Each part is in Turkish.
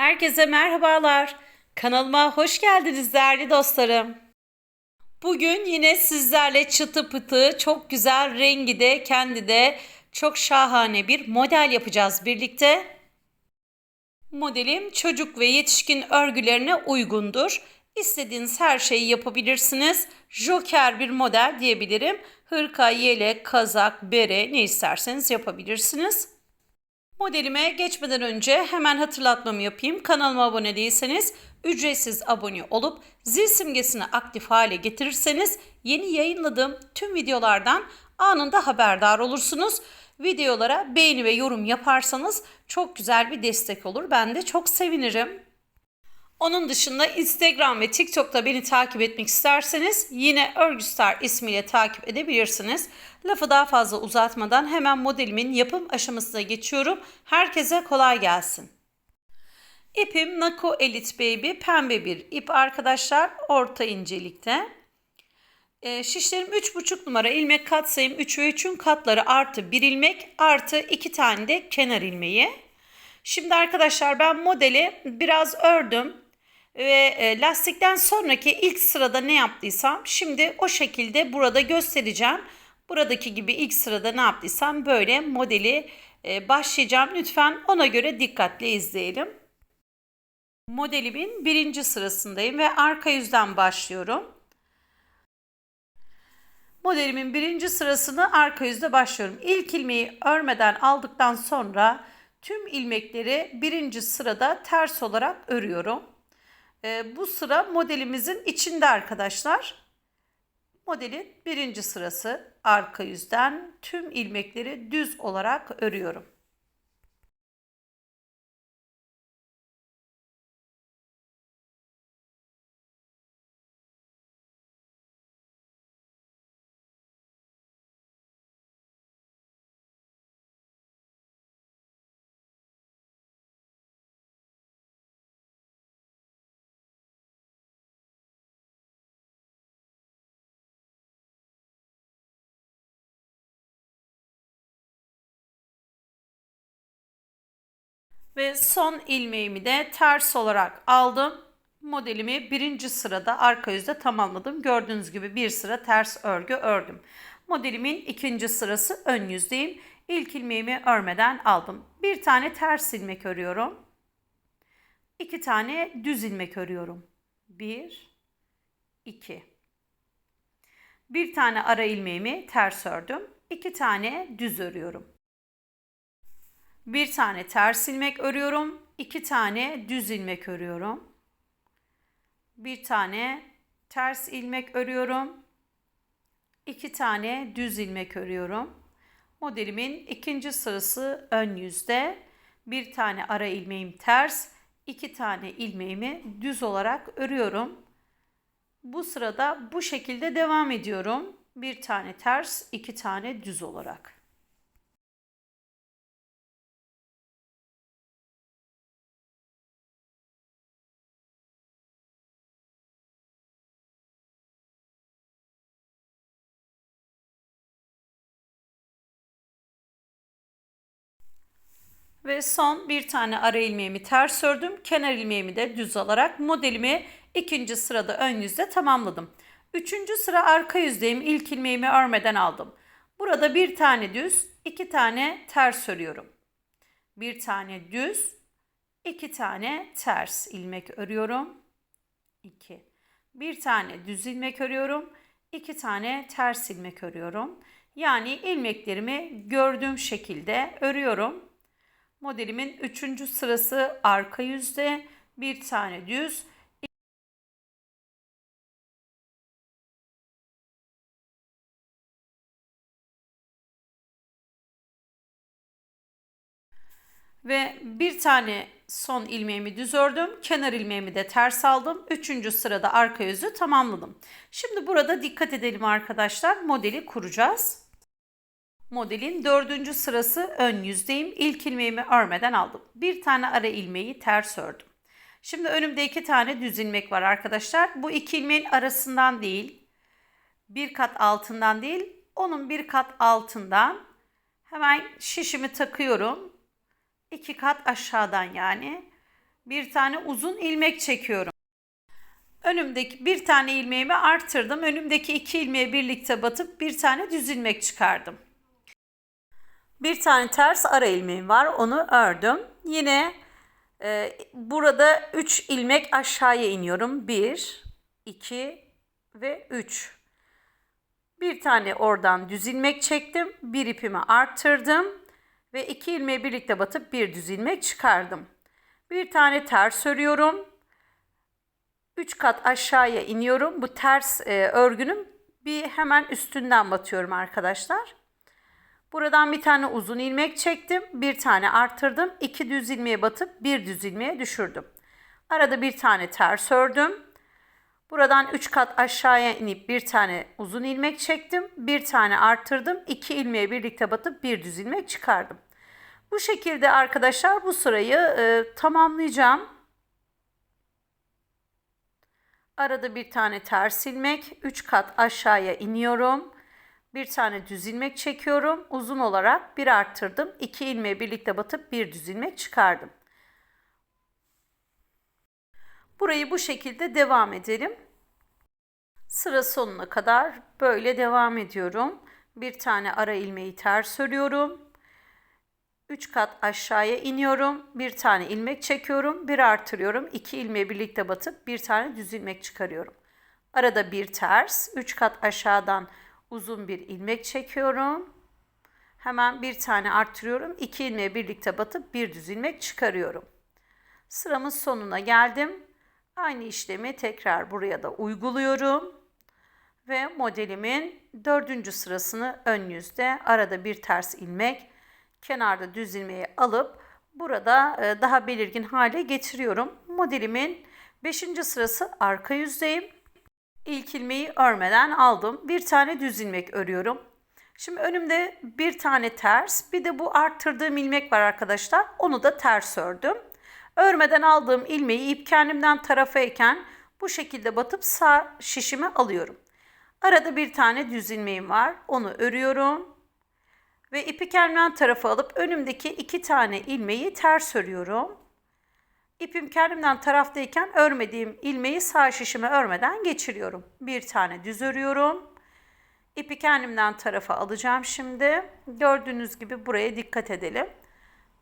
Herkese merhabalar. Kanalıma hoş geldiniz değerli dostlarım. Bugün yine sizlerle çıtı pıtı çok güzel rengi de kendi de çok şahane bir model yapacağız birlikte. Modelim çocuk ve yetişkin örgülerine uygundur. İstediğiniz her şeyi yapabilirsiniz. Joker bir model diyebilirim. Hırka, yelek, kazak, bere ne isterseniz yapabilirsiniz. Modelime geçmeden önce hemen hatırlatmamı yapayım. Kanalıma abone değilseniz ücretsiz abone olup zil simgesini aktif hale getirirseniz yeni yayınladığım tüm videolardan anında haberdar olursunuz. Videolara beğeni ve yorum yaparsanız çok güzel bir destek olur. Ben de çok sevinirim. Onun dışında Instagram ve TikTok'ta beni takip etmek isterseniz yine Örgüstar ismiyle takip edebilirsiniz. Lafı daha fazla uzatmadan hemen modelimin yapım aşamasına geçiyorum. Herkese kolay gelsin. İpim Nako Elite Baby pembe bir ip arkadaşlar orta incelikte. E, şişlerim 3,5 numara ilmek katsayım 3 ve 3'ün katları artı 1 ilmek artı 2 tane de kenar ilmeği. Şimdi arkadaşlar ben modeli biraz ördüm ve e, lastikten sonraki ilk sırada ne yaptıysam şimdi o şekilde burada göstereceğim. Buradaki gibi ilk sırada ne yaptıysam böyle modeli e, başlayacağım. Lütfen ona göre dikkatle izleyelim. Modelimin birinci sırasındayım ve arka yüzden başlıyorum. Modelimin birinci sırasını arka yüzde başlıyorum. İlk ilmeği örmeden aldıktan sonra tüm ilmekleri birinci sırada ters olarak örüyorum. Ee, bu sıra modelimizin içinde arkadaşlar. Modelin birinci sırası arka yüzden tüm ilmekleri düz olarak örüyorum. Ve son ilmeğimi de ters olarak aldım. Modelimi birinci sırada arka yüzde tamamladım. Gördüğünüz gibi bir sıra ters örgü ördüm. Modelimin ikinci sırası ön yüzdeyim. İlk ilmeğimi örmeden aldım. Bir tane ters ilmek örüyorum. İki tane düz ilmek örüyorum. Bir, iki. Bir tane ara ilmeğimi ters ördüm. İki tane düz örüyorum. Bir tane ters ilmek örüyorum. iki tane düz ilmek örüyorum. Bir tane ters ilmek örüyorum. iki tane düz ilmek örüyorum. Modelimin ikinci sırası ön yüzde. Bir tane ara ilmeğim ters, iki tane ilmeğimi düz olarak örüyorum. Bu sırada bu şekilde devam ediyorum. Bir tane ters, iki tane düz olarak. Ve son bir tane ara ilmeğimi ters ördüm. Kenar ilmeğimi de düz alarak modelimi ikinci sırada ön yüzde tamamladım. Üçüncü sıra arka yüzdeyim. İlk ilmeğimi örmeden aldım. Burada bir tane düz, iki tane ters örüyorum. Bir tane düz, iki tane ters ilmek örüyorum. İki. Bir tane düz ilmek örüyorum. iki tane ters ilmek örüyorum. Yani ilmeklerimi gördüğüm şekilde örüyorum. Modelimin üçüncü sırası arka yüzde bir tane düz. Ve bir tane son ilmeğimi düz ördüm. Kenar ilmeğimi de ters aldım. Üçüncü sırada arka yüzü tamamladım. Şimdi burada dikkat edelim arkadaşlar. Modeli kuracağız. Modelin dördüncü sırası ön yüzdeyim. İlk ilmeğimi örmeden aldım. Bir tane ara ilmeği ters ördüm. Şimdi önümde iki tane düz ilmek var arkadaşlar. Bu iki ilmeğin arasından değil, bir kat altından değil, onun bir kat altından hemen şişimi takıyorum. İki kat aşağıdan yani. bir tane uzun ilmek çekiyorum. Önümdeki bir tane ilmeğimi arttırdım. Önümdeki iki ilmeği birlikte batıp bir tane düz ilmek çıkardım. Bir tane ters ara ilmeğim var. Onu ördüm. Yine e, burada 3 ilmek aşağıya iniyorum. 1, 2 ve 3. Bir tane oradan düz ilmek çektim. Bir ipimi arttırdım. Ve iki ilmeği birlikte batıp bir düz ilmek çıkardım. Bir tane ters örüyorum. 3 kat aşağıya iniyorum. Bu ters e, örgünün bir hemen üstünden batıyorum arkadaşlar. Buradan bir tane uzun ilmek çektim. Bir tane arttırdım. iki düz ilmeğe batıp bir düz ilmeğe düşürdüm. Arada bir tane ters ördüm. Buradan 3 kat aşağıya inip bir tane uzun ilmek çektim. Bir tane arttırdım. iki ilmeğe birlikte batıp bir düz ilmek çıkardım. Bu şekilde arkadaşlar bu sırayı e, tamamlayacağım. Arada bir tane ters ilmek, 3 kat aşağıya iniyorum. Bir tane düz ilmek çekiyorum. Uzun olarak bir arttırdım. 2 ilmeği birlikte batıp bir düz ilmek çıkardım. Burayı bu şekilde devam edelim. Sıra sonuna kadar böyle devam ediyorum. Bir tane ara ilmeği ters örüyorum. 3 kat aşağıya iniyorum. Bir tane ilmek çekiyorum. Bir artırıyorum. 2 ilmeği birlikte batıp bir tane düz ilmek çıkarıyorum. Arada bir ters. 3 kat aşağıdan uzun bir ilmek çekiyorum. Hemen bir tane artırıyorum. 2 ilmeği birlikte batıp bir düz ilmek çıkarıyorum. Sıramın sonuna geldim. Aynı işlemi tekrar buraya da uyguluyorum. Ve modelimin dördüncü sırasını ön yüzde arada bir ters ilmek kenarda düz ilmeği alıp burada e, daha belirgin hale getiriyorum. Modelimin 5. sırası arka yüzdeyim. İlk ilmeği örmeden aldım. Bir tane düz ilmek örüyorum. Şimdi önümde bir tane ters, bir de bu arttırdığım ilmek var arkadaşlar. Onu da ters ördüm. Örmeden aldığım ilmeği ip kendimden tarafayken bu şekilde batıp sağ şişime alıyorum. Arada bir tane düz ilmeğim var. Onu örüyorum. Ve ipi kendimden tarafa alıp önümdeki iki tane ilmeği ters örüyorum. İpim kendimden taraftayken örmediğim ilmeği sağ şişime örmeden geçiriyorum. Bir tane düz örüyorum. İpi kendimden tarafa alacağım şimdi. Gördüğünüz gibi buraya dikkat edelim.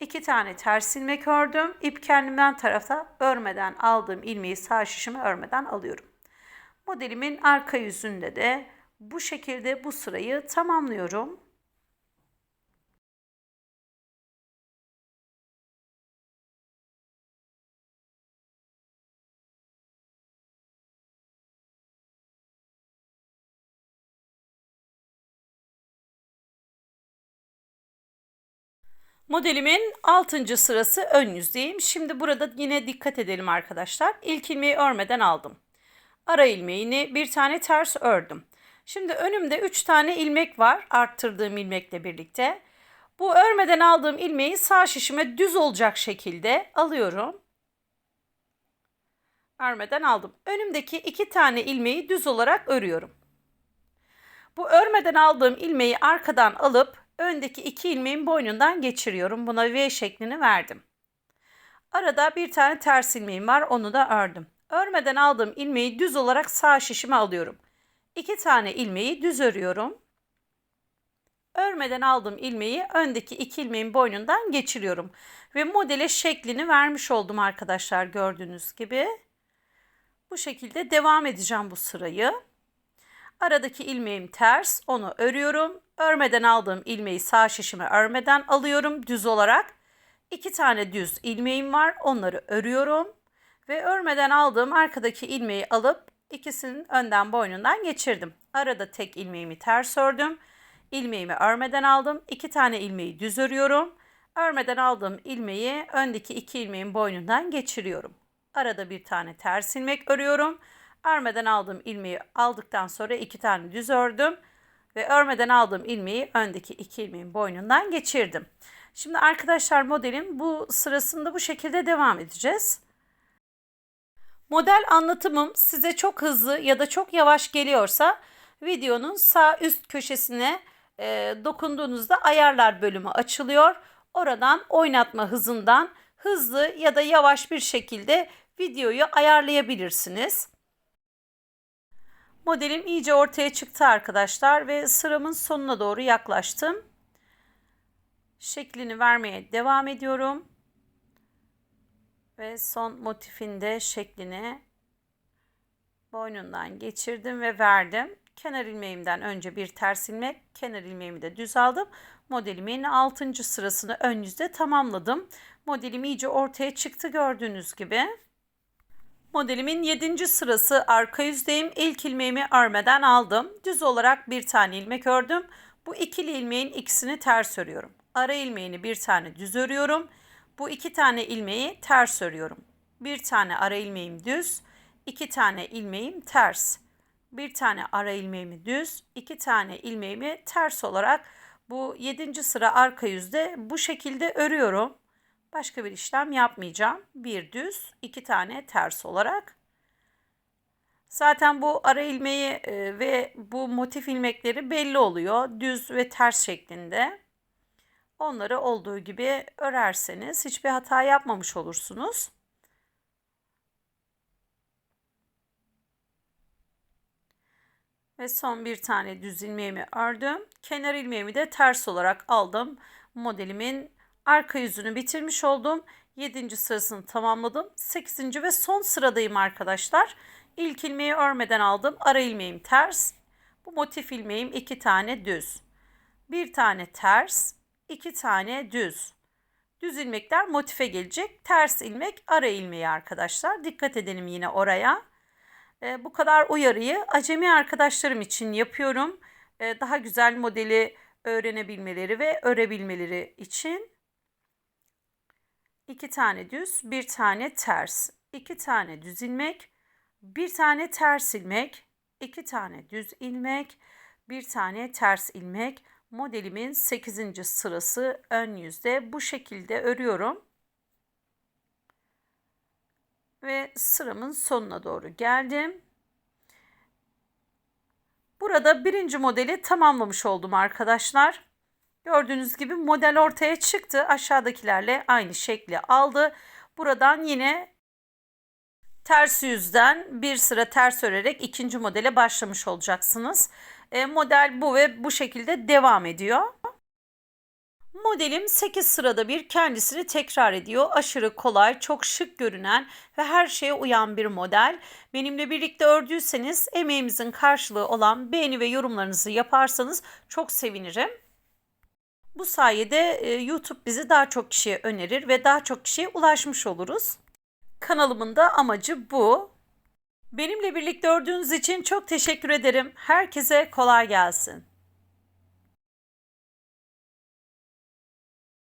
İki tane ters ilmek ördüm. İp kendimden tarafa örmeden aldığım ilmeği sağ şişime örmeden alıyorum. Modelimin arka yüzünde de bu şekilde bu sırayı tamamlıyorum. Modelimin 6. sırası ön yüzdeyim. Şimdi burada yine dikkat edelim arkadaşlar. İlk ilmeği örmeden aldım. Ara ilmeğini bir tane ters ördüm. Şimdi önümde 3 tane ilmek var arttırdığım ilmekle birlikte. Bu örmeden aldığım ilmeği sağ şişime düz olacak şekilde alıyorum. Örmeden aldım. Önümdeki 2 tane ilmeği düz olarak örüyorum. Bu örmeden aldığım ilmeği arkadan alıp öndeki iki ilmeğin boynundan geçiriyorum. Buna V şeklini verdim. Arada bir tane ters ilmeğim var. Onu da ördüm. Örmeden aldığım ilmeği düz olarak sağ şişime alıyorum. İki tane ilmeği düz örüyorum. Örmeden aldığım ilmeği öndeki iki ilmeğin boynundan geçiriyorum. Ve modele şeklini vermiş oldum arkadaşlar gördüğünüz gibi. Bu şekilde devam edeceğim bu sırayı. Aradaki ilmeğim ters. Onu örüyorum. Örmeden aldığım ilmeği sağ şişime örmeden alıyorum düz olarak. İki tane düz ilmeğim var. Onları örüyorum. Ve örmeden aldığım arkadaki ilmeği alıp ikisinin önden boynundan geçirdim. Arada tek ilmeğimi ters ördüm. İlmeğimi örmeden aldım. İki tane ilmeği düz örüyorum. Örmeden aldığım ilmeği öndeki iki ilmeğin boynundan geçiriyorum. Arada bir tane ters ilmek örüyorum. Örmeden aldığım ilmeği aldıktan sonra iki tane düz ördüm ve örmeden aldığım ilmeği öndeki iki ilmeğin boynundan geçirdim. Şimdi arkadaşlar modelin bu sırasında bu şekilde devam edeceğiz. Model anlatımım size çok hızlı ya da çok yavaş geliyorsa videonun sağ üst köşesine e, dokunduğunuzda ayarlar bölümü açılıyor. Oradan oynatma hızından hızlı ya da yavaş bir şekilde videoyu ayarlayabilirsiniz. Modelim iyice ortaya çıktı arkadaşlar ve sıramın sonuna doğru yaklaştım. Şeklini vermeye devam ediyorum. Ve son motifinde şeklini boynundan geçirdim ve verdim. Kenar ilmeğimden önce bir ters ilmek, kenar ilmeğimi de düz aldım. Modelimin 6. sırasını ön yüzde tamamladım. Modelim iyice ortaya çıktı gördüğünüz gibi. Modelimin 7. sırası arka yüzdeyim. İlk ilmeğimi örmeden aldım. Düz olarak bir tane ilmek ördüm. Bu ikili ilmeğin ikisini ters örüyorum. Ara ilmeğini bir tane düz örüyorum. Bu iki tane ilmeği ters örüyorum. Bir tane ara ilmeğim düz, iki tane ilmeğim ters. Bir tane ara ilmeğimi düz, iki tane ilmeğimi ters olarak bu 7. sıra arka yüzde bu şekilde örüyorum. Başka bir işlem yapmayacağım. Bir düz, iki tane ters olarak. Zaten bu ara ilmeği e, ve bu motif ilmekleri belli oluyor. Düz ve ters şeklinde. Onları olduğu gibi örerseniz hiçbir hata yapmamış olursunuz. Ve son bir tane düz ilmeğimi ördüm. Kenar ilmeğimi de ters olarak aldım. Modelimin arka yüzünü bitirmiş oldum. 7. sırasını tamamladım. 8. ve son sıradayım arkadaşlar. İlk ilmeği örmeden aldım. Ara ilmeğim ters. Bu motif ilmeğim iki tane düz. Bir tane ters, iki tane düz. Düz ilmekler motife gelecek. Ters ilmek ara ilmeği arkadaşlar. Dikkat edelim yine oraya. Ee, bu kadar uyarıyı acemi arkadaşlarım için yapıyorum. Ee, daha güzel modeli öğrenebilmeleri ve örebilmeleri için. İki tane düz, bir tane ters. iki tane düz ilmek, bir tane ters ilmek, iki tane düz ilmek, bir tane ters ilmek. Modelimin 8. sırası ön yüzde bu şekilde örüyorum. Ve sıramın sonuna doğru geldim. Burada birinci modeli tamamlamış oldum arkadaşlar. Gördüğünüz gibi model ortaya çıktı. Aşağıdakilerle aynı şekli aldı. Buradan yine ters yüzden bir sıra ters örerek ikinci modele başlamış olacaksınız. E, model bu ve bu şekilde devam ediyor. Modelim 8 sırada bir kendisini tekrar ediyor. Aşırı kolay, çok şık görünen ve her şeye uyan bir model. Benimle birlikte ördüyseniz emeğimizin karşılığı olan beğeni ve yorumlarınızı yaparsanız çok sevinirim. Bu sayede e, YouTube bizi daha çok kişiye önerir ve daha çok kişiye ulaşmış oluruz. Kanalımın da amacı bu. Benimle birlikte ördüğünüz için çok teşekkür ederim. Herkese kolay gelsin.